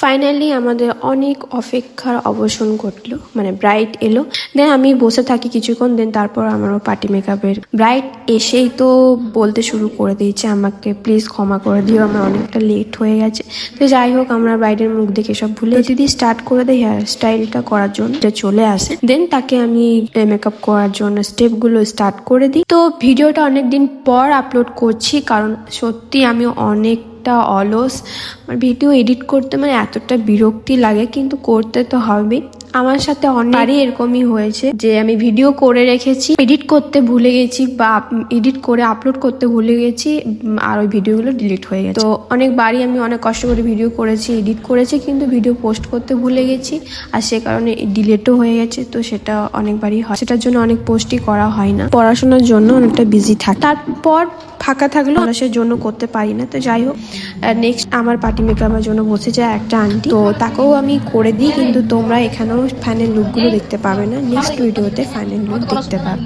Finally আমাদের অনেক অপেক্ষার অবসান ঘটলো মানে ব্রাইট এলো। দেন আমি বসে থাকি কিছুক্ষণ দেন তারপর আমারও পার্টি মেকআপের ব্রাইট এসেই তো বলতে শুরু করে দিয়েছে আমাকে প্লিজ ক্ষমা করে দিও, আমার অনেকটা লেট হয়ে গেছে। তো যাই হোক, আমরা ব্রাইডের মুখ দেখে সব ভুলে দিদি স্টার্ট করে দেয় হেয়ার স্টাইলটা করার জন্য চলে আসে। দেন তাকে আমি মেকআপ করার জন্য স্টেপগুলো স্টার্ট করে দিই। তো ভিডিওটা অনেকদিন পর আপলোড করছি, কারণ সত্যি আমি অনেকটা অলস। আমার ভিডিও এডিট করতে মানে এতটা বিরক্তি লাগে, কিন্তু করতে তো হবেই আমার সাথে অনেকবারই এরকমই হয়েছে যে আমি ভিডিও করে রেখেছি, এডিট করতে ভুলে গেছি বা এডিট করে আপলোড করতে ভুলে গেছি আর ওই ভিডিওগুলো ডিলিট হয়ে গেছে। তো অনেকবারই আমি অনেক কষ্ট করে ভিডিও করেছি, এডিট করেছি, কিন্তু ভিডিও পোস্ট করতে ভুলে গেছি, আর সে কারণে ডিলেটও হয়ে গেছে। তো সেটা অনেকবারই হয়। সেটার জন্য অনেক পোস্টই করা হয় না। পড়াশোনার জন্য অনেকটা বিজি থাকে। তারপর ফাঁকা থাকলেও মানুষের জন্য করতে পারি না। তো যাই হোক নেক্সট আমার পার্টি মেকআপের জন্য বসে যায় একটা আন্টি তো তাকেও আমি করে দিই, কিন্তু তোমরা এখানেও ফাইনাল লুকগুলো দেখতে পাবে না। নেক্সট ভিডিওতে ফাইনাল লুক দেখতে পাবে।